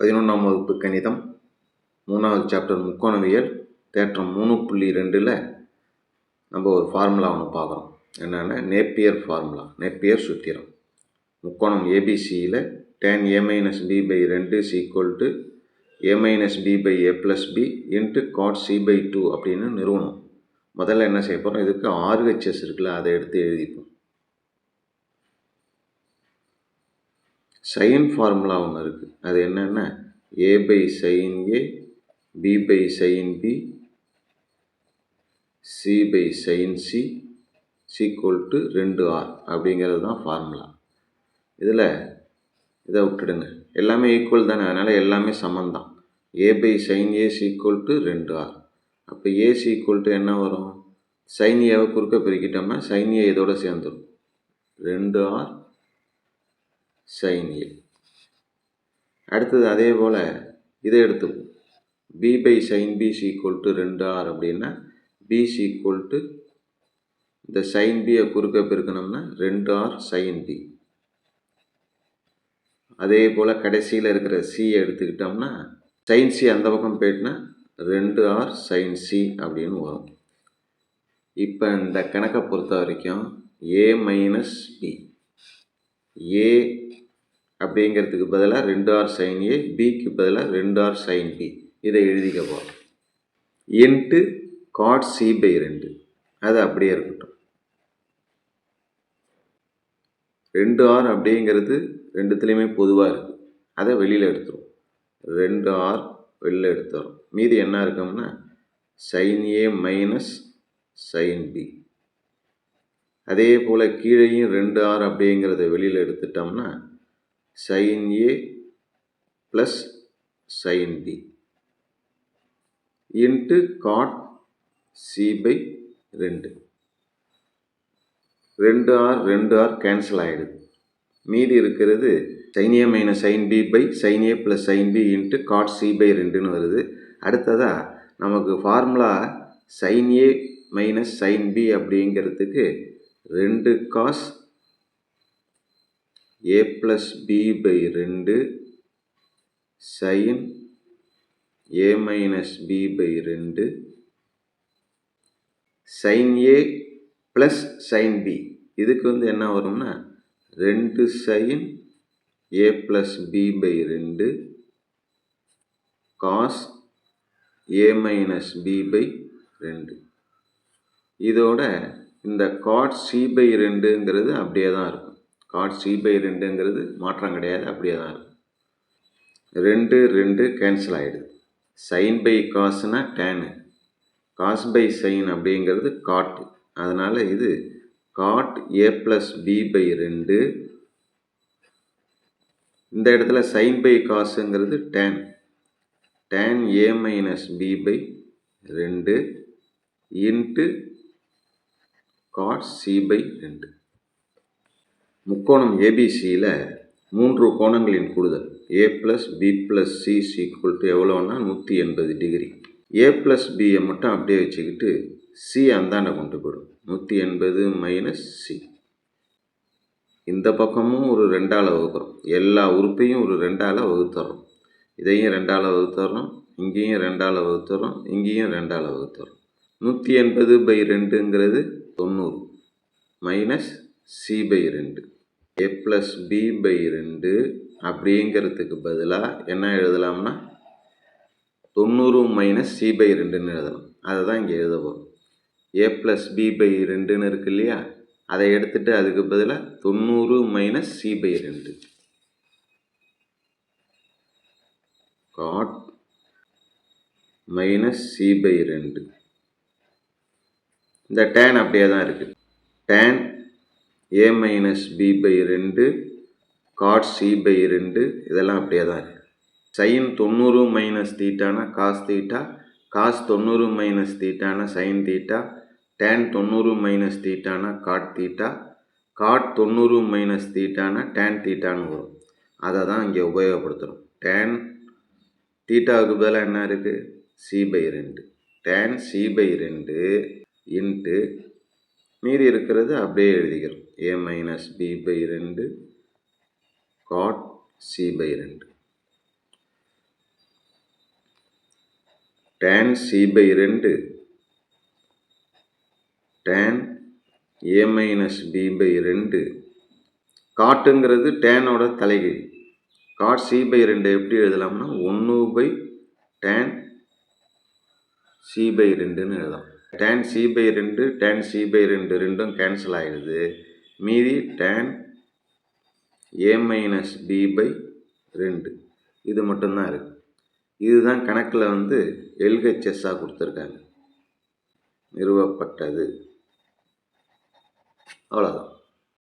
பதினொன்றாம் வகுப்பு கணிதம் மூணாவது சாப்டர் முக்கோணவியல் தேற்றம் மூணு புள்ளி ரெண்டில் நம்ம ஒரு ஃபார்முலா ஒன்று பார்க்குறோம். என்னென்னா நேப்பியர் ஃபார்முலா நேப்பியர் சுத்திரம். முக்கோணம் ஏபிசியில் tan A minus B by ரெண்டு equal to A minus B by A plus B into cot C by two அப்படின்னு நிறுவனம் முதல்ல என்ன செய்ய போகிறோம் இதுக்கு ஆர்ஹெச்எஸ் இருக்குல்ல அதை எடுத்து எழுதிப்போம். சைன் ஃபார்முலா ஒன்று இருக்குது அது என்னென்னா A by sine A B by sine B C by sine C equal to ரெண்டு ஆர் அப்படிங்கிறது தான் ஃபார்முலா இதில் இதை விட்டுடுங்க. எல்லாமே ஈக்குவல் தானே அதனால் எல்லாமே சமம் தான். A by sine A equal to ரெண்டு ஆர் அப்போ ஏ சீக்குவல் டு என்ன வரும்? சைன் ஏவை குறுக்க பெருக்கிட்டோம்னா சைன் ஏ இதோட சேர்ந்துடும் ரெண்டு ஆர் சைன் அடுத்தது அதே போல் இதை எடுத்துப்போம் B by sine B equal to ரெண்டு ஆர் அப்படின்னா பி சீக்குவல் டு இந்த சைன் பியை குறுக்க பெருக்கணும்னா ரெண்டு ஆர் சைன் பி அதே போல் கடைசியில் இருக்கிற சியை எடுத்துக்கிட்டோம்னா சைன் சி அந்த பக்கம் போயிட்டுனா ரெண்டு ஆர் சைன் சி அப்படின்னு வரும். இப்போ இந்த கணக்கை பொறுத்த வரைக்கும் ஏ மைனஸ் பி ஏ அப்படிங்கிறதுக்கு பதிலாக ரெண்டு ஆர் சைன் ஏ பிக்கு பதிலாக ரெண்டு ஆர் சைன் பி இதை எழுதிக்க போகிறோம் இன்ட்டு காட் சி பை ரெண்டு. அது அப்படியே இருக்கட்டும். ரெண்டு ஆர் அப்படிங்கிறது ரெண்டுத்துலேயுமே பொதுவாக இருக்குது அதை வெளியில் எடுத்துரும் ரெண்டு ஆர் வெளியில் எடுத்துரும் மீதி என்ன இருக்கோம்னா sine A minus sine B அதே போல் கீழேயும் ரெண்டு ஆர் அப்படிங்கிறத வெளியில் எடுத்துட்டோம்னா sine A plus sine B into cot C by ரெண்டு. ரெண்டு ஆர் ரெண்டு ஆர் கேன்சல் ஆகிடுது மீதி இருக்கிறது sine A minus sine B by sine A plus sine B into cot C by ரெண்டுன்னு வருது. அடுத்ததாக நமக்கு formula sine A minus sine B அப்படிங்கிறதுக்கு ரெண்டு cos A plus B by ரெண்டு sine A minus B by ரெண்டு sine A plus sine B இதுக்கு வந்து என்ன வரும்னா ரெண்டு sine A plus B by ரெண்டு cos A minus B by ரெண்டு. இதோட இந்த காட் சி பை ரெண்டுங்கிறது அப்படியே தான் இருக்கும். காட் சி பை ரெண்டுங்கிறது மாற்றம் கிடையாது அப்படியே தான் இருக்கும். ரெண்டு ரெண்டு கேன்சல் ஆகிடுது சைன் பை காசுனா டேனு காஸ் பை சைன் அப்படிங்கிறது காட்டு அதனால் இது cot A plus B by ரெண்டு. இந்த இடத்துல sine by காசுங்கிறது tan tan A minus B by ரெண்டு இன்ட்டு காட் சி பை ரெண்டு. முக்கோணம் ஏபிசியில் மூன்று கோணங்களின் கூடுதல். A plus B plus C equal to எவ்வளோன்னா நூற்றி எண்பது டிகிரி ஏ ப்ளஸ் பியை மட்டும் அப்படியே வச்சுக்கிட்டு சி அந்தாண்ட கொண்டு போயிடும். நூற்றி எண்பது மைனஸ் சி இந்த பக்கமும் ஒரு ரெண்டால் வகுக்கிறோம். எல்லா உறுப்பையும் ஒரு ரெண்டால் வகுத்துறோம். இதையும் ரெண்டால் வகுத்துறோம். இங்கேயும் ரெண்டால் வகுத்துறோம். இங்கேயும் ரெண்டால் வகுத்துறோம். நூற்றி எண்பது பை ரெண்டுங்கிறது தொண்ணூறு மைனஸ் சி பை ரெண்டு. ஏ ப்ளஸ் பி பை ரெண்டு அப்படிங்கிறதுக்கு பதிலாக என்ன எழுதலாம்னா தொண்ணூறு மைனஸ் சி பை ரெண்டுன்னு எழுதலாம். அதை தான் இங்கே எழுத போகிறோம் ஏ ப்ளஸ் பி பை ரெண்டுன்னு இருக்கு இல்லையா? அதை எடுத்துகிட்டு அதுக்கு பதிலாக தொண்ணூறு மைனஸ் சி பை ரெண்டு காட் மைனஸ் சி பை ரெண்டு இந்த டேன் அப்படியே தான் இருக்குது tan A minus B by ரெண்டு காட் சி பை ரெண்டு இதெல்லாம் அப்படியே தான் இருக்குது சைன் தொண்ணூறு மைனஸ் தீட்டானா காஸ் தீட்டா காஸ் தொண்ணூறு மைனஸ் தீட்டானா சைன் தீட்டா டேன் தொண்ணூறு மைனஸ் தீட்டானா காட் தீட்டா காட் தொண்ணூறு மைனஸ் தீட்டானா டேன் தீட்டான்னு வரும். அதை தான் இங்கே உபயோகப்படுத்துகிறோம் டேன் தீட்டாவுக்கு பதிலாக என்ன இருக்குது சி பை ரெண்டு டேன் சி பை ரெண்டு இன்ட்டு மீறி இருக்கிறது அப்படியே எழுதிக்கிறோம். ஏ மைனஸ் பி பை ரெண்டு காட் சி பை ரெண்டு டேன் சி பை ரெண்டு tan A minus B by ரெண்டு காட்டுங்கிறது டேனோட தலைகீழ். காட் சி பை ரெண்டு எப்படி எழுதலாம்னா ஒன்று பை டேன் சி பை ரெண்டுன்னு எழுதலாம். டேன் சி பை ரெண்டு டேன் சி பை ரெண்டு ரெண்டும் கேன்சல் ஆகிடுது மீதி tan A minus B by ரெண்டு. இது மட்டும்தான் இருக்குது இதுதான் கணக்கில் வந்து எல்ஹெச்எஸ்ஸாக கொடுத்துருக்காங்க. நிறுவப்பட்டது. அவ்வளோதான்